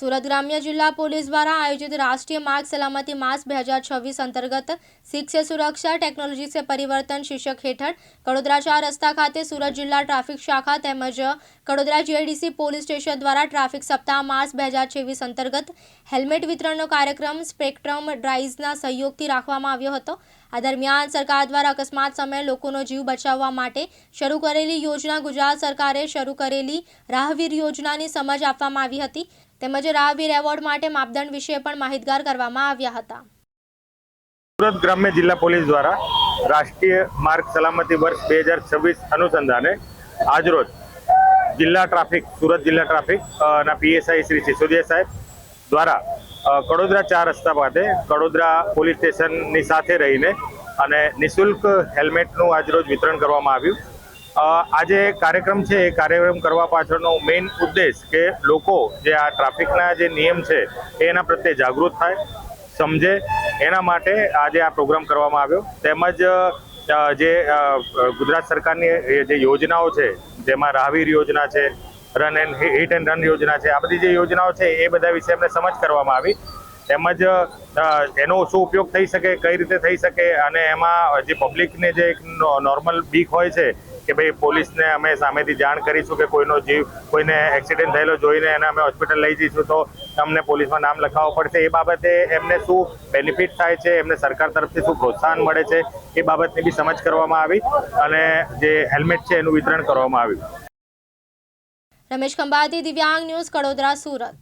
સુરત ગ્રામ્ય જિલ્લા પોલીસ દ્વારા આયોજિત રાષ્ટ્રીય માર્ગ સલામતી માસ બે હજાર છવ્વીસ અંતર્ગત શીખ સુરક્ષા, ટેકનોલોજી સે પરિવર્તન શીર્ષક હેઠળ કડોદરા ચાર રસ્તા ખાતે સુરત જિલ્લા ટ્રાફિક શાખા તેમજ કડોદરા જીઆઈડીસી પોલીસ સ્ટેશન દ્વારા ટ્રાફિક સપ્તાહ માર્ચ બે હજાર છવ્વીસ અંતર્ગત હેલ્મેટ વિતરણનો કાર્યક્રમ સ્પેક્ટ્રમ ડ્રાઇવ્સના સહયોગથી રાખવામાં આવ્યો હતો. આ દરમિયાન સરકાર દ્વારા અકસ્માત સમયે લોકોનો જીવ બચાવવા માટે શરૂ કરેલી યોજના ગુજરાત સરકારે શરૂ કરેલી રાહવીર યોજનાની સમજ આપવામાં આવી હતી. તેમજ રાહવીર એવોર્ડ માટે માપદંડ વિશે પણ માહિતગાર કરવામાં આવ્યા હતા. સુરત ગ્રામ્ય જિલ્લા પોલીસ દ્વારા રાષ્ટ્રીય માર્ગ સલામતી વર્ષ બે હજાર છવ્વીસ અનુસંધાને આજરોજ જિલ્લા ટ્રાફિક, સુરત જિલ્લા ટ્રાફિક ના પીએસઆઈ શ્રી સિસોદિયા સાહેબ દ્વારા કડોદરા ચાર રસ્તા પાસે કડોદરા પોલીસ સ્ટેશનની સાથે રહીને અને નિઃશુલ્ક હેલ્મેટનું આજરોજ વિતરણ કરવામાં આવ્યું. અ, જે કાર્યક્રમ છે એ કાર્યક્રમ કરવા પાછળનો મેઇન ઉદ્દેશ કે લોકો જે આ ટ્રાફિકના જે નિયમ છે એના પ્રત્યે જાગૃત થાય સમજે એના માટે આજે આ પ્રોગ્રામ કરવામાં આવ્યો. તેમજ જે ગુજરાત સરકારની જે યોજનાઓ છે જેમાં રાહવીર યોજના છે run and hit and run યોજના છે આ બધી જે યોજનાઓ છે એ બધા વિશે એમને સમજ કરવામાં આવી. તેમજ એનો શું ઉપયોગ થઈ શકે કઈ રીતે થઈ શકે અને એમાં જે પબ્લિકને જે એક નોર્મલ બીક હોય છે કે ભાઈ પોલીસને અમે સામેથી જાણ કરીશું કે કોઈનો જીવ, કોઈને એક્સિડન્ટ થયેલો જોઈને એને અમે હોસ્પિટલ લઈ જઈશું તો તમને પોલીસમાં નામ લખાવવું પડશે. એ બાબતે એમને શું બેનિફિટ થાય છે, એમને સરકાર તરફથી શું પ્રોત્સાહન મળે છે, એ બાબતની બી સમજ કરવામાં આવી અને જે હેલ્મેટ છે એનું વિતરણ કરવામાં આવ્યું. રમેશ ખંભાતી, દિવ્યાંગ ન્યૂઝ કડોદરા સુરત.